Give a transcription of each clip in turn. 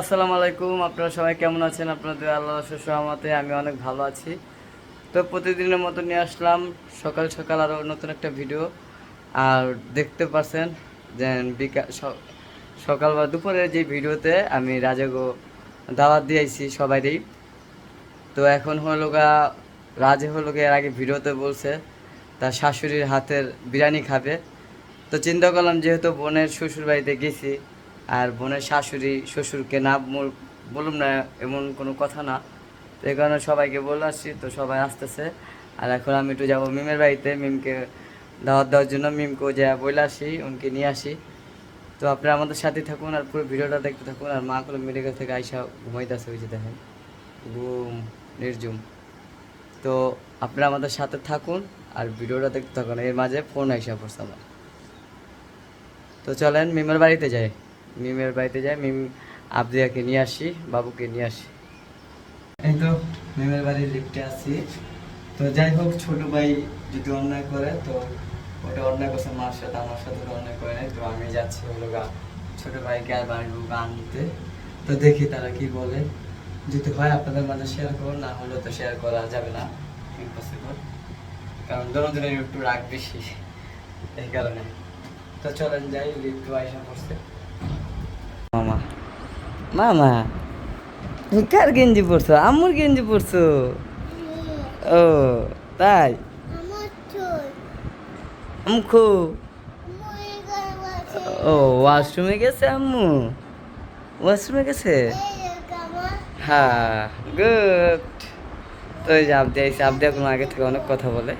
আসসালামু আলাইকুম, আপনারা সবাই কেমন আছেন? আপনাদের আল্লাহ সুসহমতে আমি অনেক ভালো আছি। তো প্রতিদিনের মতো নিয়ে আসলাম, সকাল সকাল আরও নতুন একটা ভিডিও আর দেখতে পাচ্ছেন যে বিকাল সকাল বা দুপুরের যে ভিডিওতে আমি রাজাগো দাওয়াত দিয়েছি সবাইরই। তো এখন হলো গা, রাজে হলো এর আগে ভিডিওতে বলছে, তার শাশুড়ির হাতের বিরিয়ানি খাবে। তো চিন্তা করলাম যেহেতু বোনের শ্বশুর বাড়িতে গেছি আর বোনের শাশুড়ি, শ্বশুরকে না বলুম না এমন কোনো কথা না। তো এই কারণে সবাইকে বলে আসছি, তো সবাই আসতেছে। আর এখন আমি একটু যাব মিমের বাড়িতে। মিমকে দাওয়াত দেওয়ার জন্য মিমকেও যা বলে আসি উনকে নিয়ে আসি। তো আপনারা আমাদের সাথে থাকুন আর পুরো ভিডিওটা দেখতে থাকুন। আর মা কোনো মেডিকেল থেকে আইসা ঘুমাইতেছে ওই যে দেখেন। ঘুম নির্জুম তো আপনারা আমাদের সাথে থাকুন আর ভিডিওটা দেখতে থাকুন। এর মাঝে ফোন আইসা পড়ছে আমার। তো চলেন মিমের বাড়িতে যাই। মিমের বাড়িতে যাই, মিম আবদিয়াকে নিয়ে আসি, বাবুকে নিয়ে আসি। এই তো, মিমের বাড়ির লিফটে আসি তো যাই হোক, ছোট ভাই যদি অন্যায় করে, তো ওটা অন্যায় করছে মার সাথে, আমার সাথে অন্যায় করে নাই। তো আমি যাচ্ছি হলো গা ছোট ভাইকে আর বাড়ির বউকে আনতে। তো দেখি তারা কি বলে। যদি হয়, আপনাদের মাঝে শেয়ার করুন না হলে তো শেয়ার করা যাবে না। ইম্পসিবল কারণ দুজনের একটু রাগ বেশি। এই কারণে। তো চলেন যাই, লিফট আইসা মামা মামা কার গেঞ্জি পরছো? আম্মুর গেঞ্জি পরছো? ও, তাই? গেছে ও, ওয়াশরুমে গেছে আম্মু? ওয়াশরুমে গেছে? হ্যাঁ গুড। তো এই যে আবদি আইসে আবদি এখন আগে থেকে অনেক কথা বলে।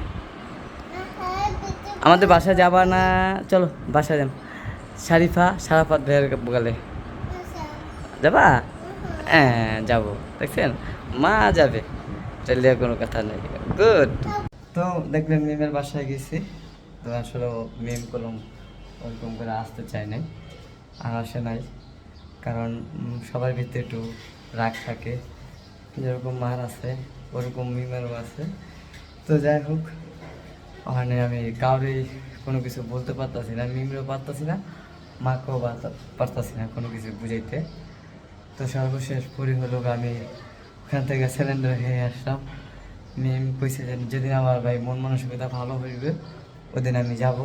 আমাদের বাসা যাবা না? চলো বাসা যাম শারিফা, সারাফাত ভাইয়ের বগালে যাবা? হ্যাঁ যাব। দেখছেন? মা যাবে। চলে কোনো কথা নেই। গুড তো দেখবেন মিমের বাসায় গেছি। তো আসলে মিম কোনো ওরকম করে আসতে চায় নাই। আর আসে নাই। কারণ সবার ভিতরে একটু রাগ থাকে। যেরকম মার আছে, ওরকম মিমেরও আছে। তো যাই হোক, ওখানে আমি কাউরে কোনো কিছু বলতে পারতাছি না, মিমরেও পারতাছি না, মাকেও পারতা- পারতাছি না কোনো কিছু বুঝাইতে। তো সর্বশেষ পরি হলো আমি ওখান থেকে সিলিন্ডার খেয়ে আসলাম। মিম কইছে যে যেদিন আমার ভাই মন মানসিকতা ভালো হইবে, ওদিন আমি যাব।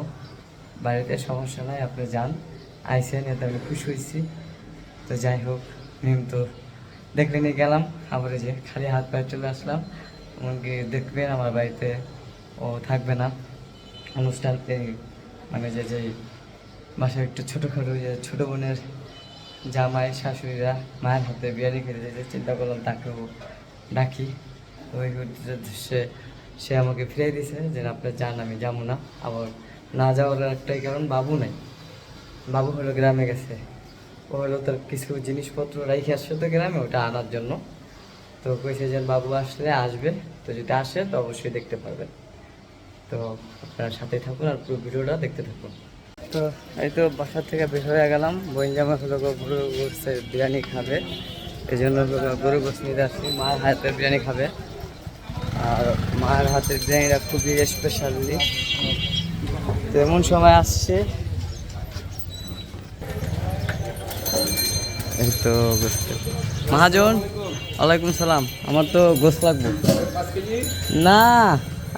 বাড়িতে সমস্যা নাই, আপনি যান। আইসেন এতে আমি খুশি হয়েছি তো যাই হোক, মিম তো দেখলে নিয়ে গেলাম, আবার যে খালি হাত পায়ে চলে আসলাম। এমনকি দেখবেন আমার বাড়িতে ও থাকবে না। অনুষ্ঠান মানে যে যে বাসায় একটু ছোটোখাটো যে ছোটো বোনের জামাই, শাশুড়িরা মায়ের হাতে বিরিয়ানি খেতে যেতে চিন্তা করলাম তাকেও ডাকি। ওই সে সে আমাকে ফিরিয়ে দিয়েছে যে, আপনার যান, আমি যাব না। আবার না যাওয়ার একটাই কারণ, বাবু নাই। বাবু হলো গ্রামে গেছে। ও হলো তার কিছু জিনিসপত্র রেখে আসছে তো গ্রামে, ওটা আনার জন্য। তো কইছে যে, বাবু আসলে আসবে, তো যদি আসে, তো অবশ্যই দেখতে পারবেন। তো আপনার সাথে থাকুন আর পুরো ভিডিওটা দেখতে থাকুন। তো এই তো বাসা থেকে বের হয়ে গেলাম। বইন জামা হলো গরু গোস্তের বিরিয়ানি খাবে। এই জন্য গরু গোস্ত নিতে আসছি মায়ের হাতের বিরিয়ানি খাবে। আর মায়ের হাতের বিরিয়ানিটা খুবই স্পেশালি তো এমন সময় আসছে। এই তো মহাজন, ওয়ালাইকুম সালাম। আমার তো গোস্ত লাগবে। না,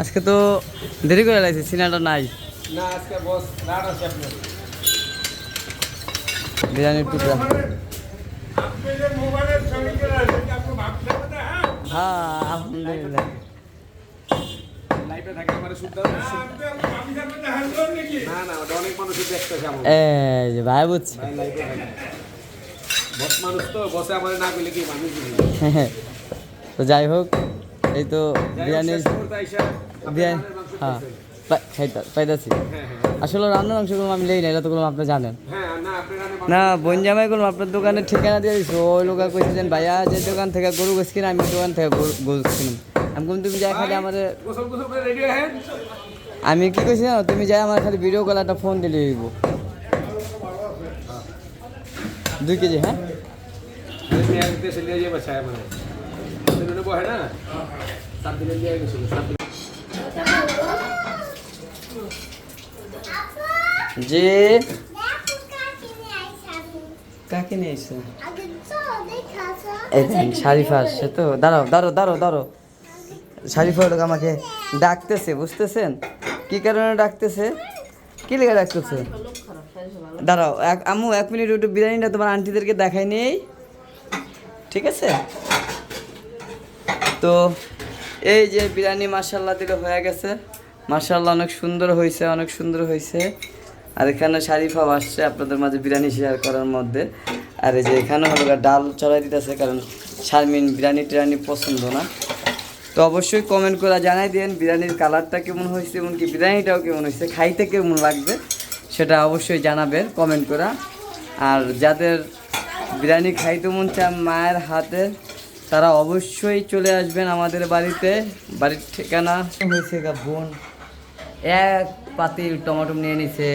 আজকে তো দেরি করে লাগছে সিনেমাটা নাই। না আজকে বস রাত আছে আপনার। বিরিয়ানির টুকরা হ্যাঁ আলহামদুলিল্লাহ। ভাই বুঝছি। তো যাই হোক এই তো বিরিয়ানি বিরিয়ানি হ্যাঁ। পাইতাছি। আসলে রান্নার অংশগুলো আমি লেই না এটা তো কোনো আপনি জানেন। না রানের মাংস করলাম আপনার দোকানের ঠিকানা দিয়ে দিচ্ছি ওই লোক কইছেন ভাইয়া যে দোকান থেকে গরু গোস কিনা আমি দোকান থেকে গরু গোস আমি কোন তুমি যাই খালি আমাদের আমি কি কইছি জানো? তুমি যাই আমার খালি ভিডিও কল একটা ফোন দিলে হইব দুই কেজি হ্যাঁ? না সাত দিনে নিয়ে গেছিল সাত দিন যে কাকে নিয়ে আইসা? কাকে নিয়ে এসছো আগে চল দেখাছো এই দেখেন শারিফা আসছে তো। দাঁড়াও দাঁড়াও দাঁড়াও দাঁড়াও। শারিফা লোক আমাকে ডাকতেছে বুঝতেছেন? কি কারণে ডাকতেছে? কি লেগে ডাকতেছে? দাঁড়াও এক আম্মু এক মিনিট একটু বিরিয়ানিটা তোমার আন্টিদেরকে দেখাই নেই। ঠিক আছে? তো এই যে বিরিয়ানি মার্শাল্লাহ দিলে হয়ে গেছে। মার্শাল্লাহ অনেক সুন্দর হয়েছে অনেক সুন্দর হয়েছে আর এখানে শারিফাও আসছে আপনাদের মাঝে বিরিয়ানি শেয়ার করার মধ্যে। আর এই যে এখানে হলো ডাল চড়াই দিতেছে, কারণ শারমিন বিরিয়ানি টিরানি পছন্দ না। তো অবশ্যই কমেন্ট করে জানাই দিন, বিরিয়ানির কালারটা কেমন হয়েছে, এমনকি বিরিয়ানিটাও কেমন হয়েছে, খাইতে কেমন লাগবে, সেটা অবশ্যই জানাবেন কমেন্ট করা। আর যাদের বিরিয়ানি খাইতে মন চায় মায়ের হাতে, তারা অবশ্যই চলে আসবেন আমাদের বাড়িতে। বাড়ির ঠিকানা হয়েছে বোন এক পাতিল টমাটো নিয়ে নিছে।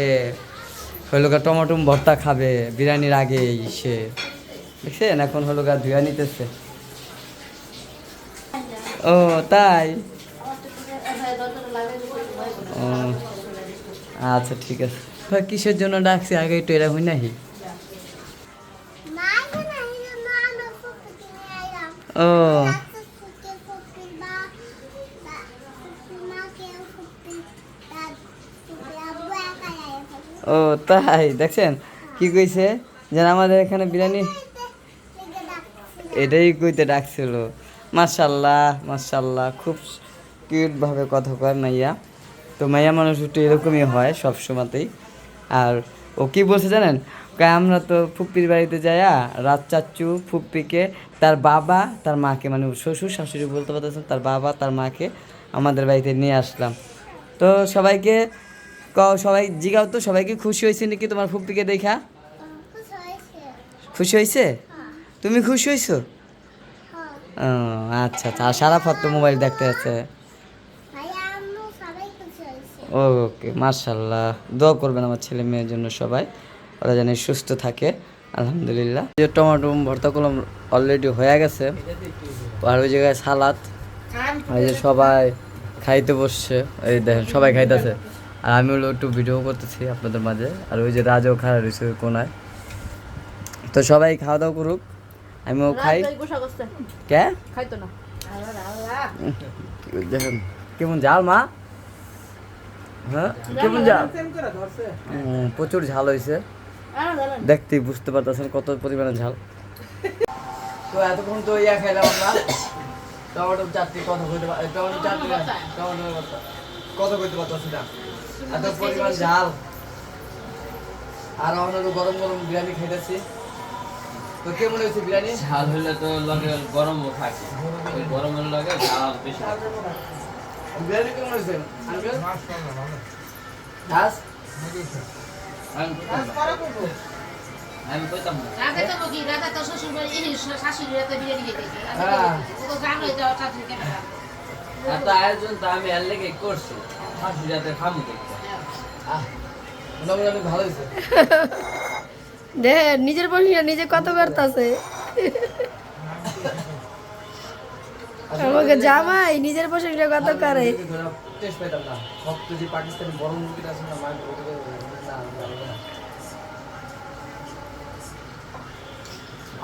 হলো গা টমাটো ভর্তা খাবে বিরিয়ানির আগে সে দেখছেন? এখন হলো গা ধুয়া নিতেছে। ও তাই? ও আচ্ছা ঠিক আছে। কিসের জন্য ডাকছি? আগে একটু এরা হই নাহি? ও ফুকি ফুকি বা বা ফুকি মা কে ফুকি তা ফুকি আব্বু একা আইছে ও তাই, দেখছেন? কি কইছে? যেন আমাদের এখানে বিরিয়ানি এটাই কইতে ডাকছিল। মাশাল্লাহ মাশাল্লাহ, খুব কিউটভাবে কথা কয় মাইয়া। তো মাইয়া মানুষ একটু এরকমই হয় সব সময়তেই। আর ও কি বলছে জানেন? আমরা তো ফুপ্পির বাড়িতে যাইয়া রাত চাচ্চু, ফুপ্পিকে, তার বাবা, তার মাকে মানে শ্বশুর, শাশুড়ি বলতে পারতেছেন, তার বাবা, তার মাকে আমাদের বাড়িতে নিয়ে আসলাম। তো সবাইকে সবাই জিগাও তো সবাইকে খুশি হয়েছে নাকি তোমার ফুপ্পিকে দেখা? খুশি হয়েছে? তুমি খুশি হয়েছো? হ্যাঁ আচ্ছা আচ্ছা আর সারাফাত তো মোবাইল দেখতে আছে। ওকে মার্শাল্লাহ দোয়া করবেন আমার ছেলে মেয়ের জন্য সবাই, ওরা যেন সুস্থ থাকে, আলহামদুলিল্লাহ। যে টমেটো ভর্তা কলম অলরেডি হয়ে গেছে, আর ওই জায়গায় সালাদ, এই যে সবাই খাইতে বসছে, এই দেখেন, সবাই খাইতেছে। আর আমি হলো একটু ভিডিও করতেছি আপনাদের মাঝে। আর ওই যে রাজাও খাওয়া রয়েছে ওই কোনায়। তো সবাই খাওয়া দাওয়া করুক আমিও খাই। কে? খাইতো না। দেখেন। কেমন ঝাল মা? হ্যাঁ? কেমন ঝাল? প্রচুর ঝাল হয়েছে। দেখতেই বুঝতে পারতেছেন কত পরিমাণে ঝাল। তো এতক্ষণ তো ইয়া খাইলাম আমরা। টমেটো চাটনি কত কইতে পার? টমেটো চাটনি টমেটো। কত কইতে পারতেছি না এত পরিমাণ ঝাল। আর আমরা গরম গরম বিরিয়ানি খাইতেছি। তো কেমন হয়েছে বিরিয়ানি? ঝাল হলে তো লগে গরমও থাকে। ওই গরমের লগে ঝাল বেশি বিরিয়ানি কেমন হয়েছে? আঙ্কেল ঘাস আমি কইতাম না। আমি কইতাম না। রাতে তো বকি রাতে তো শ্বশুর বাড়ি এই শাশুড়ি রাতে বিরিয়ানি খেতে। ও তো জানোই তো শাশুড়ি কেন এত আয়োজন তো আমি এর লেগে করছি। শাশুড়ি রাতে খামু দেখতে। দেখেন নিজের প্রশংসা নিজে কত করতেছে আমাকে জামাই নিজের প্রশংসা কত করে। না না না না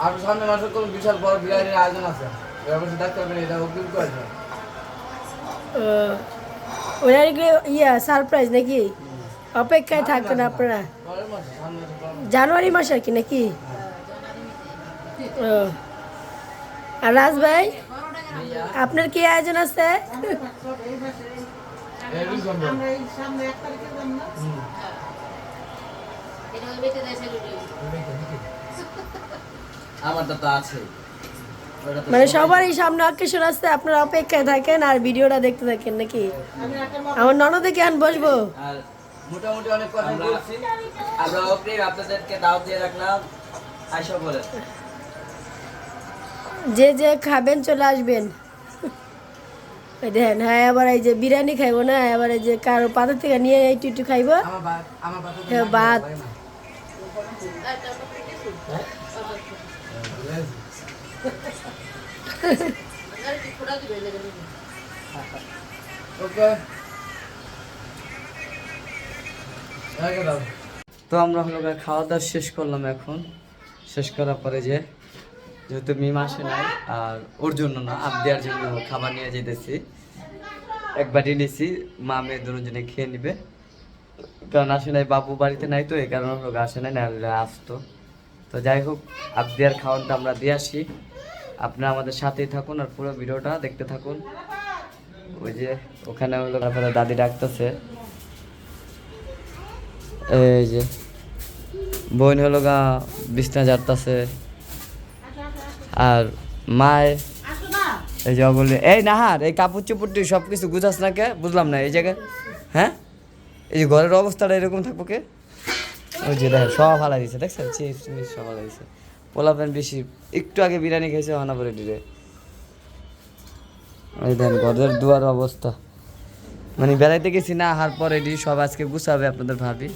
আর সামনে মাসের কোনো বিশাল বড় বিরিয়ানির আয়োজন আছে। বলছে ডাক্তার মানে এটা অগ্রিম করেছে ওনার ইয়া সারপ্রাইজ নাকি? অপেক্ষায় থাকতেন আপনারা। জানুয়ারি মাস আর কি নাকি? ও। আর রাজ ভাই আপনার কি আয়োজন আছে? মানে সবারই সামনে অকেশন আসছে আপনারা অপেক্ষায় থাকেন আর ভিডিওটা দেখতে থাকেন নাকি? আমার ননদে কেন বসবো? আর মোটামুটি অনেক কথা বলছি। আমরা অগ্রিম আপনাদেরকে দাওয়াত দিয়ে রাখলাম। আইসা বলে যে যে খাবেন চলে আসবেন। ওই দেখেন হ্যাঁ আবার এই যে বিরিয়ানি খাইবো না আবার এই যে কারও পাতা থেকে নিয়ে একটু একটু খাইবো। আমার বাদ আমার বাদ হ্যাঁ, বাদ। ওকে। তো আমরা হলো খাওয়া দাওয়া শেষ করলাম এখন। শেষ করার পরে যে, যেহেতু মিম আসে নাই, আর ওর জন্য না আপ দেওয়ার জন্য খাবার নিয়ে যেতেছি এক বাটি নিয়েছি মা মেয়ে দুজনে খেয়ে নিবে। কারণ আসে নাই, বাবু বাড়িতে নাই তো, এই কারণে লোক আসে নাই, না আসতো। তো যাই হোক আপ দেওয়ার খাওয়ানটা আমরা দিয়ে আসি। আপনারা আমাদের সাথেই থাকুন আর পুরো ভিডিওটা দেখতে থাকুন। ওই যে, ওখানে হলো তারপরে দাদি ডাকতেছে। এই যে, বোন হলো গা, বিছনা জারতাছে আর মায়, এই যে বলে এই নাহার, এই কাপড় চুপড়টি সব কিছু গুছাস না কে? বুঝলাম না, এই জায়গায় হ্যাঁ? এই যে ঘরের অবস্থাটা এরকম থাকব কে? ওই যে দেখ সব ভালো দিছে, দেখছেন? চিপস মিস সব ভালো দিছে। পোলা প্যান বেশি, একটু আগে বিরিয়ানি খেয়েছে হানা করে দিলে ওই দেন ঘরের দুয়ার অবস্থা। মানে বেড়াইতে গেছি না, হার পরে এটি সব আজকে গুছাবে আপনাদের ভাবি।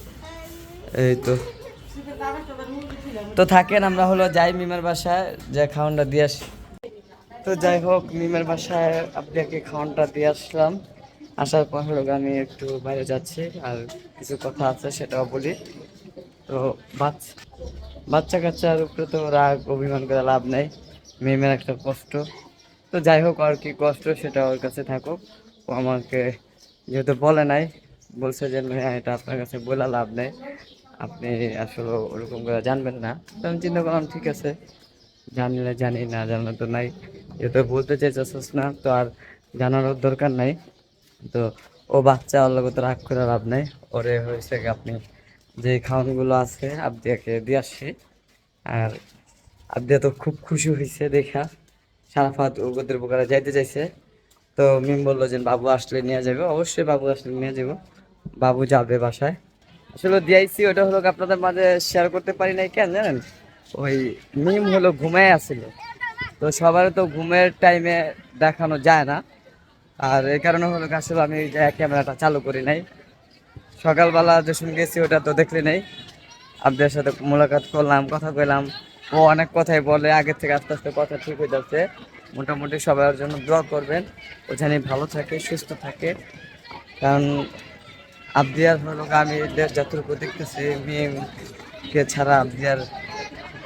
এই তো। তো থাকেন আমরা হলো যাই মিমের বাসায় যে খাওয়ানটা দিয়ে আসি। তো যাই হোক মিমের বাসায় আপনাকে খাওয়ানটা দিয়ে আসলাম। আসার পর হলো আমি একটু বাইরে যাচ্ছি আর কিছু কথা আছে সেটাও বলি। তো বাচ্চা বাচ্চা কাচ্চার উপরে তো রাগ অভিমান করে লাভ নেই মিমের একটা কষ্ট। তো যাই হোক আর কি কষ্ট সেটা ওর কাছে থাকুক। ও আমাকে যেহেতু বলে নাই বলছে যে "না, এটা আপনার কাছে বলা লাভ নেই। আপনি আসলে ওরকম করে জানবেন না। তো আমি চিন্তা করলাম, ঠিক আছে, জানলে জানি, না জানলে তো নাই। যেহেতু বলতে চাইছিস না, তো আর জানারও দরকার নাই। তো ও বাচ্চা, ওর তো রাগ করে লাভ নাই। ওরে হয়েছে আপনি যে খাওয়ানগুলো আছে, আবদিয়াকে দিয়ে আসছি। আর আবদিয়া তো খুব খুশি হয়েছে, দেখা। সারাফাত ওদের বোকারা যাইতে চাইছে। তো মিম বলল যে, বাবু আসলে নিয়ে যাবে। অবশ্যই বাবু আসলে নিয়ে যাব। বাবু যাবে বাসায়। আসলে দিয়াইছি ওটা হলো আপনাদের মাঝে শেয়ার করতে পারি নাই কেন জানেন? ওই মিম হলো ঘুমায় আসছিল তো সবার তো ঘুমের টাইমে দেখানো যায় না। আর এই কারণে হলো আসলে আমি ক্যামেরাটা চালু করি নাই। সকালবেলা যে শুনে গেছি, ওটা তো দেখলি নাই। আপনাদের সাথে মোলাকাত করলাম, কথা কইলাম। ও অনেক কথাই বলে আগের থেকে আস্তে আস্তে কথা ঠিক হয়ে যাচ্ছে। মোটামুটি সবার জন্য দোয়া করবেন। ও জানি ভালো থাকে, সুস্থ থাকে। কারণ আবদিয়ার হলো আমি দেশ যতটুকু দেখতেছি, মেয়েকে ছাড়া আবদিয়ার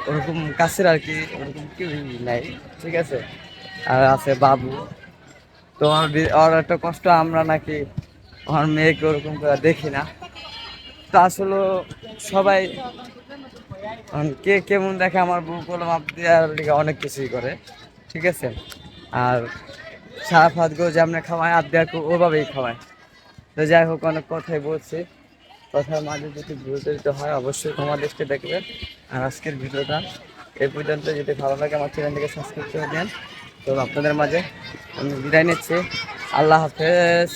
ওরকম কাছের আর কি, ওরকম কেউই নাই, ঠিক আছে? আর আছে বাবু। তো ওর একটা কষ্ট, আমরা নাকি আমার মেয়েকে ওরকম করে দেখি না। তো আসলে সবাই কে কেমন দেখে আমার বউ কলম আবদিয়ার লিগে অনেক কিছুই করে, ঠিক আছে? আর সারা ফাত গো যে আমরা খাওয়াই আবদিয়াকে ওভাবেই খাওয়ায়। তো যাই হোক, অনেক কথাই বলছি। কথার মাঝে যদি বিরোধিত হয়, অবশ্যই তোমার দৃষ্টি দেখবেন। আর আজকের ভিডিওটা এ পর্যন্ত। যদি ভালো লাগে, আমার চ্যানেলটিকে সাবস্ক্রাইব করে দেন। তো আপনাদের মাঝে আমি বিদায় নিচ্ছি। আল্লাহ হাফেজ।